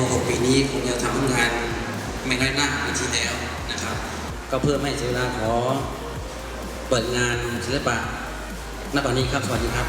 ม .6 ปีนี้คงจะทำผลงานไม่น้อยหน้าเหนที่แล้วนะครับ ก็เพื่อไม่เสียเวลาขอเปิดงานศิลปะณบันนี้ครับ สวัสดีครับ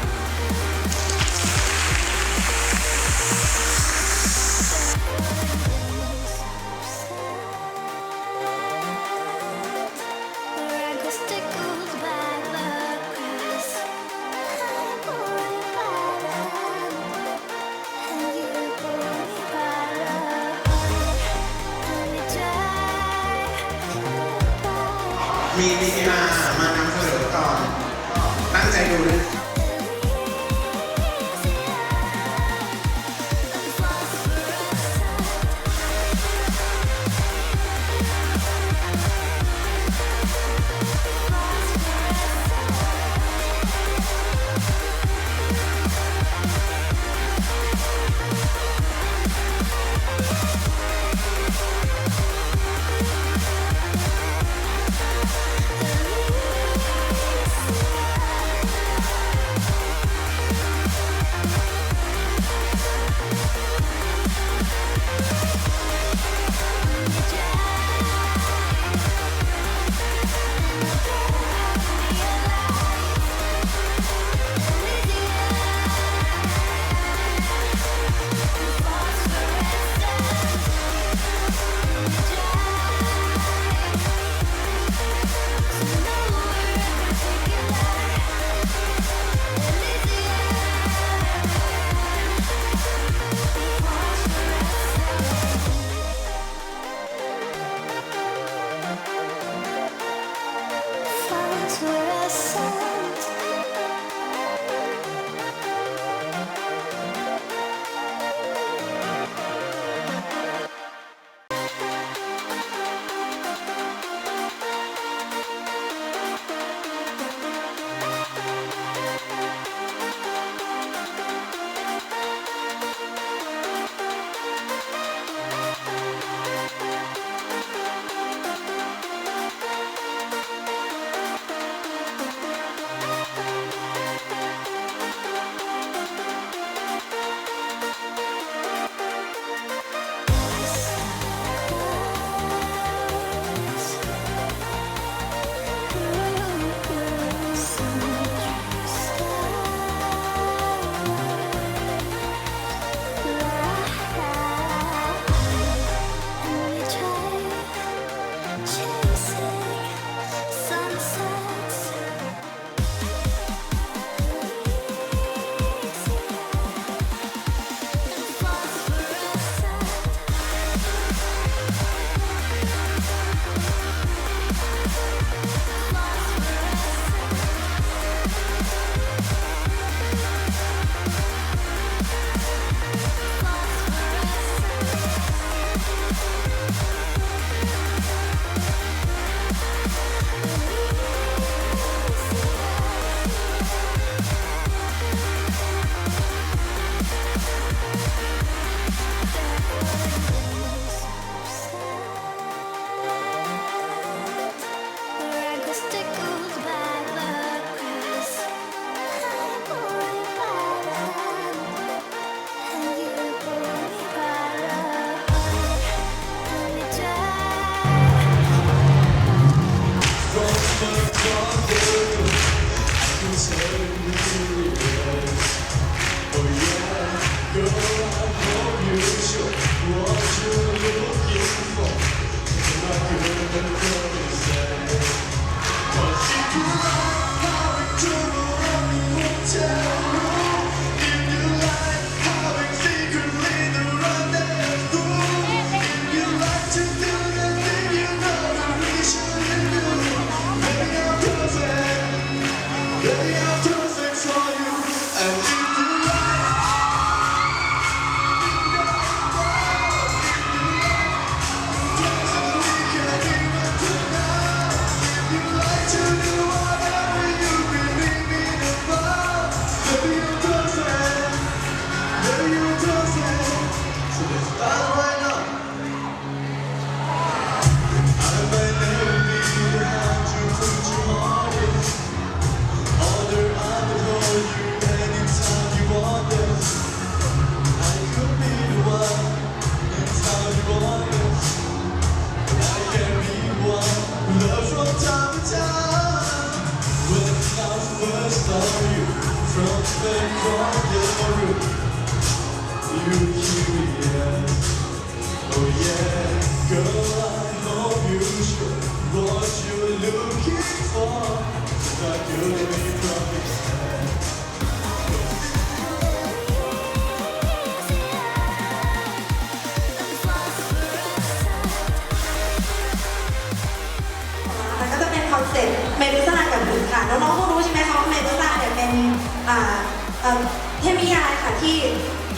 เทพนิยายค่ะที่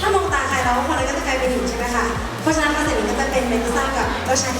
ถ้ามองตาใครแล้วคนนั้นก็จะกลายเป็นหินใช่ไหมคะเพราะฉะนั้นคอนเซ็ปต์นี้ก็จะเป็นเมดูซ่ากับเจ้าชาย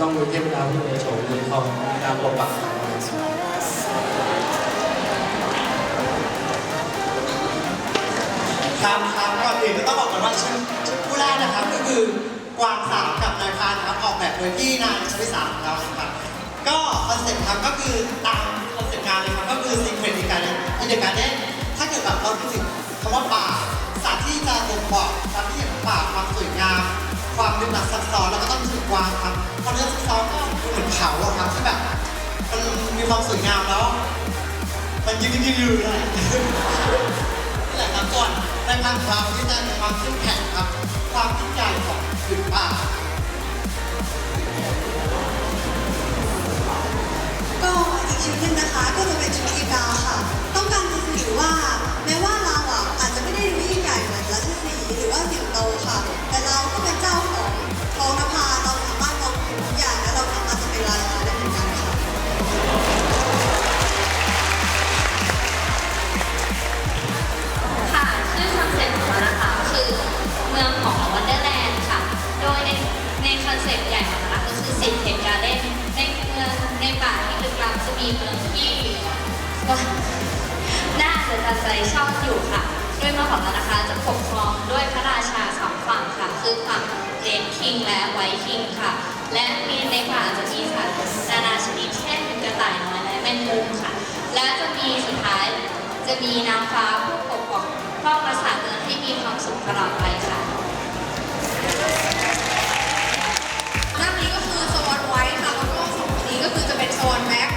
ต้องมีเทพดาผู้มีโฉมเงินทองในการปกปักรักษาม้ That's what I say. ครับครับก่อนอื่นก็ต้องบอกก่อนว่าชุดชุดคู่แรกนะครับก็คือกวางสาวกับนายพรานครับออกแบบโดยพี่นายชวิสาของเรานะครับก็คอนเซ็ปต์ครับก็คือตามคอนเซ็ปต์งานเลยครับก็คือ Secret in Garden in the Garden ถ้าเกิดแบบเราคิดถึงคำว่าป่าสัตว์ที่จะบ่งบอกความที่เห็นป่าความสวยงาม ความลึกลับซับซ้อนแล้วก็ต้องถึงกวางครับความลึกลับซับซ้อนก็เหมือนเขาอะครับที่แบบมันมีความสวยงามแล้ว มันยืดยืดยืดเลยนี่แหละครับก่อนในทางเราที่จะมีความเข้มแข็งครับ ความยิ่งใหญ่ของผืนป่าก็อีกชุดหนึ่งนะคะก็จะเป็นชุดอีกาค่ะ ต้องการจะสื่อว่าแม้ว่าเราอะอา จะไม่ได้ดูยิ่งใหญ่เหมือนราชสีห์หรือว่าสิงโตค่ะ แต่เราก็เป็นเจ้าของท้องนภาเราสามารถมองเห็นทุกอย่างและเราสามารถจะเป็นราชาได้เหมือนกันค่ะ ค่ะชื่อคอนเซ็ปต์ของเรานะคะคือเมืองของวันเดอร์แลนด์ค่ะ โดยในในคอนเซ็ปต์ใหญ่ของเราก็คือสิทธิ์เทนการ์เด้นในเมืองในป่าที่ลึกลับจะมีเมืองที่น่าจะตัดใจชอบอยู่ ยมืองของเรานะคะ จะปกครองด้วยพระราชาสองฝั่งค่ะ คือฝั่งเรดคิงและไวท์คิงค่ะ และมีในป่าจะมีสัตว์นานาชนิดเช่นกระต่ายน้อยและแมงมุมค่ะ และจะมีสุดท้ายจะมีนางฟ้าผู้ปกป้องเฝ้ารักษาเมืองให้มีความสุขตลอดไปค่ะด้านนี้ก็คือสวอนไวท์ค่ะแล้วก็สองนนี้ก็คือจะเป็นสวอนแบ็ค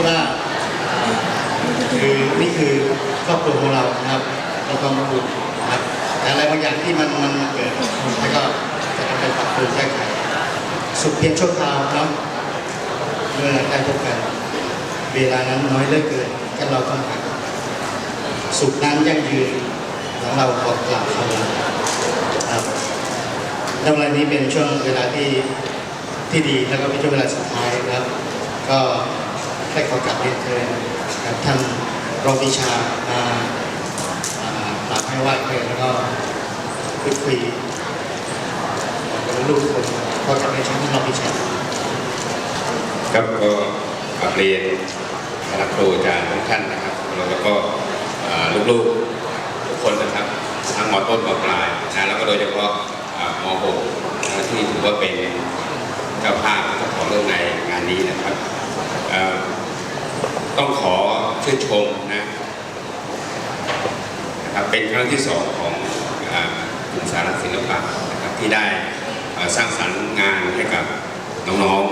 ดว่าคือนี่คือครอบครัวของเรานะครับมีความอบอุ่นนะครับแต่อะไรบางอย่างที่มันมันเกิดแล้วก็จะต้องไปปรับปรุงแก้ไขสุขเพียงชั่วคราวเนาะเมื่อได้พบกัน เวลานั้นน้อยเหลือเกินกันเราต้องหาสุขนั้นยั่งยืนของเราขอกล่าวคำลาครับในวันนี้เป็นช่วงเวลาที่ที่ดีแล้วก็เป็นช่วงเวลาสุดท้ายนะครับ ก็ แค่ขอกลับเรียนเชิญท่านรองวิชามาอ่ากราบให้ไหว้เพื่อนแล้วก็พูดคุยกับลูกทุกคนก็จะไม่ใช่ท่านรองวิชาครับก็กลับเรียนคณะครูอาจารย์ทุกท่านนะครับ แล้วก็ลูกๆทุกคนนะครับทั้งหมอต้นหมอปลายนะแล้วก็โดยเฉพาะเอ่อม .6 ที่ถือว่าเป็นเจ้าภาพเจ้าของเรื่องในงานนี้นะครับ ต้องขอชื่นชมนะนะครับเป็นครั้งที่สองของอ่อกลุ่มสารศิลปะนะครับที่ได้สร้างสรรค์งานให้กับน้อง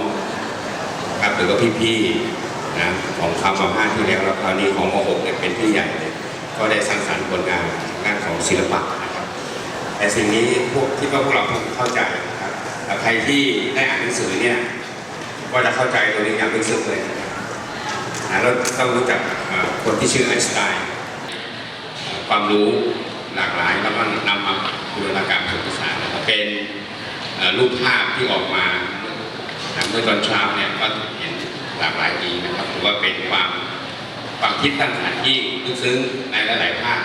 ๆครับหรือว่าพี่ๆนะของคำมาห้าที่แล้วแล้วคราวนี้ของม .6 เนี่ยเป็นพี่ใหญ่เลยก็ได้สร้างสรรค์ผลงานงานของศิลปะนะครับแต่สิ่งนี้พวกที่พวกเราเข้าใจนะครับแต่ใครที่ได้อ่านหนังสือเนี่ย ก็จะเข้าใจตัวนี้อย่างลึกซึ้งเลยนะเราต้องรู้จักคนที่ชื่อไอน์สไตน์ความรู้หลากหลายแล้วก็นำมาบูรณาการผสมผสานนะครับเป็นรูปภาพที่ออกมาเมื่อตอนเช้าเนี่ยก็เห็นหลากหลายดีนะครับถือว่าเป็นความความคิดสร้างสรรค์ที่ลึกซึ้งในหลายๆภาค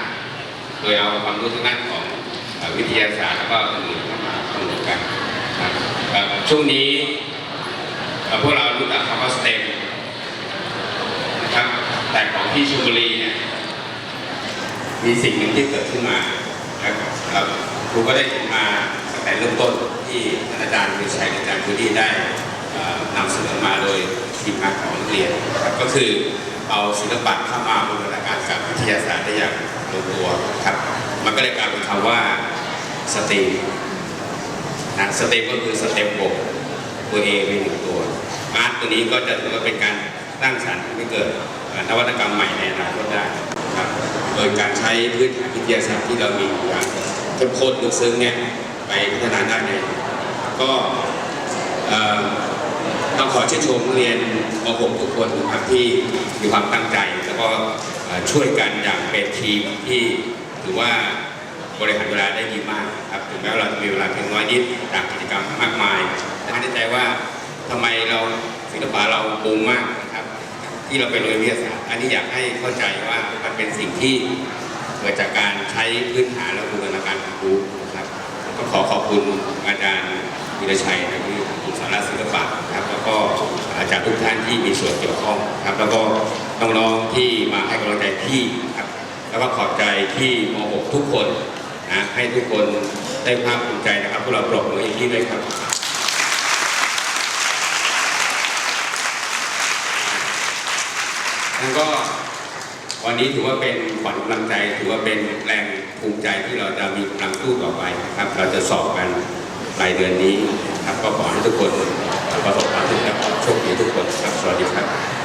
โดยเอาความรู้ทางด้านของวิทยาศาสตร์แล้วก็อื่นๆมาผนวกกันนะครับช่วงนี้ พวกเรารู้จักคำว่าสเต็มนะครับ แต่ของที่ชลบุรีเนี่ยมีสิ่งหนึ่งที่เกิดขึ้นมานะครับครูก็ได้เห็นมาตั้งแต่เริ่มต้นที่อาจารย์วิชัยอาจารย์พุทธิได้นำเสนอมาโดยทีมงานของเรียนครับก็คือเอาศิลปะเข้ามาบูรณาการกับวิทยาศาสตร์ได้อย่างลงตัวครับ มันก็เลยกลายเป็นคำว่าสตรีมนะสเต็มก็คือสเต็มบกตัวเอเป็นหนึ่งตัว อาร์ตตัวนี้ก็จะถือว่าเป็นการสร้างสรรค์ให้เกิดนวัตกรรมใหม่ในอนาคตได้ครับโดยการใช้พื้นฐานวิทยาศาสตร์ที่เรามีอยู่อย่างเข้มข้นลึกซึ้งเนี่ยไปพัฒนาได้ในก็ต้องขอชื่นชมเรียนม .6 ทุกคนนะครับที่มีความตั้งใจ แล้วก็ช่วยกันอย่างเป็นทีมที่ถือว่าบริหารเวลาได้ดีมากครับถึงแม้ว่าเราจะมีเวลาเพียงน้อยนิดจากกิจกรรมมากมายแต่ไม่ได้ใจว่า ทำไมเราศิลปะเราบูมมากนะครับ ที่เราเป็นโรงเรียนวิทยาศาสตร์อันนี้อยากให้เข้าใจว่ามันเป็นสิ่งที่เกิดจากการใช้พื้นฐานและบูรณาการของครูนะครับก็ขอขอบคุณอาจารย์วิรชัยนะที่กลุ่มสารศิลปะนะครับแล้วก็อาจารย์ทุกท่านที่มีส่วนเกี่ยวข้องครับ แล้วก็น้องๆที่มาให้กำลังใจพี่ครับ แล้วก็ขอบใจที่ม .6 ทุกคนนะให้ทุกคนได้ภาคภูมิใจนะครับพวกเราปรบมือให้พี่ด้วยครับ แล้วก็วันนี้ถือว่าเป็นขวัญกำลังใจถือว่าเป็นแรงภูมิใจที่เราจะมีกำลังสู้ต่อไปนะครับ เราจะสอบกันปลายเดือนนี้ครับก็ขอให้ทุกคนประสบความสำเร็จและโชคดีทุกคนครับสวัสดีครับ